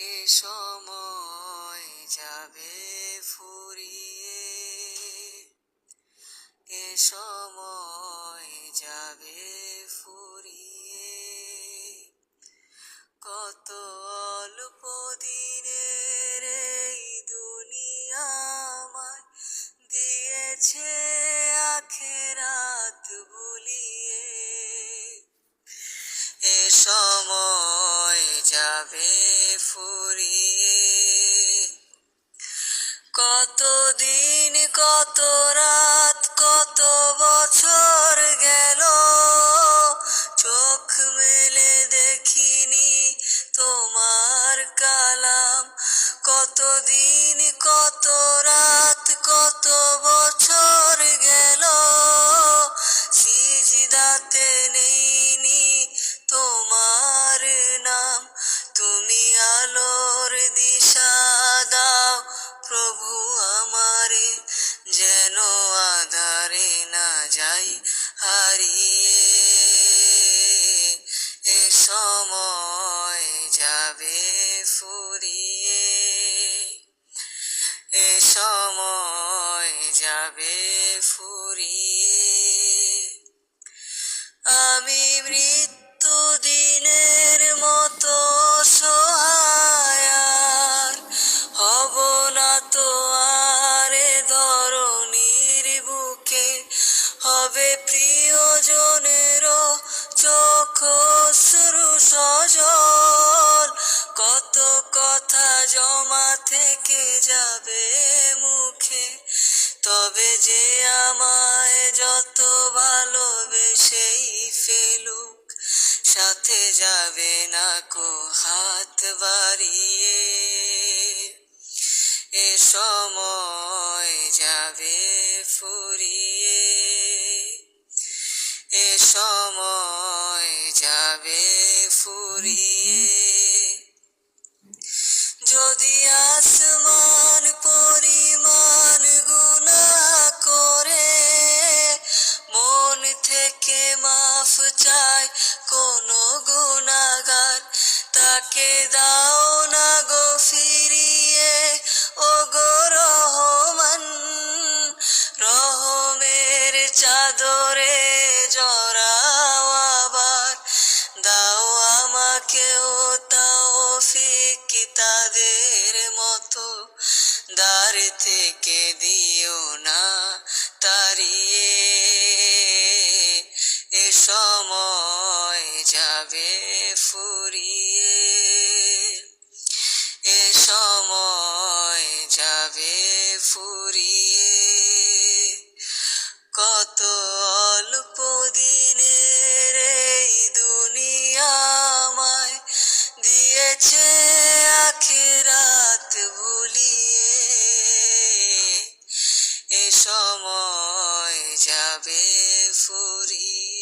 এ সময় যাবে ফুরিয়ে। এ সময় যাবে ফুরিয়ে। কত অল্প দিনের এই দুনিয়া আমায় দিয়েছে আখেরাত ভুলিয়ে এ সময় যাবে ফুরিয়ে। কত দিন কত রাত কত বছর গেল চোখ মেলে দেখিনি তোমার কালাম সময় যাবে ফুরিয়ে। এ সময় যাবে ফুরিয়ে। আমি তবে যে আমায় যত ভালোবেসেই ফেলুক, সাথে যাবে না কো হাত বাড়িয়ে। এ সময় যাবে ফুরিয়ে। এ সময় যাবে ফুরিয়ে। যদি আসমান তাকে দাও না গো ফিরিয়ে ও গো রহমান। রহমের চাদরে জড়াও আবার, দাও আমাকেও তাও ফিক তাদের মতো। দ্বার থেকে দিও না তারিয়ে এ সময় যাবে ফুরিয়ে। যাবে ফুরিয়ে। কত অল্প দিনের এই দুনিয়া আমায় দিয়েছে আখিরাত ভুলিয়ে। এ সময় যাবে ফুরিয়ে।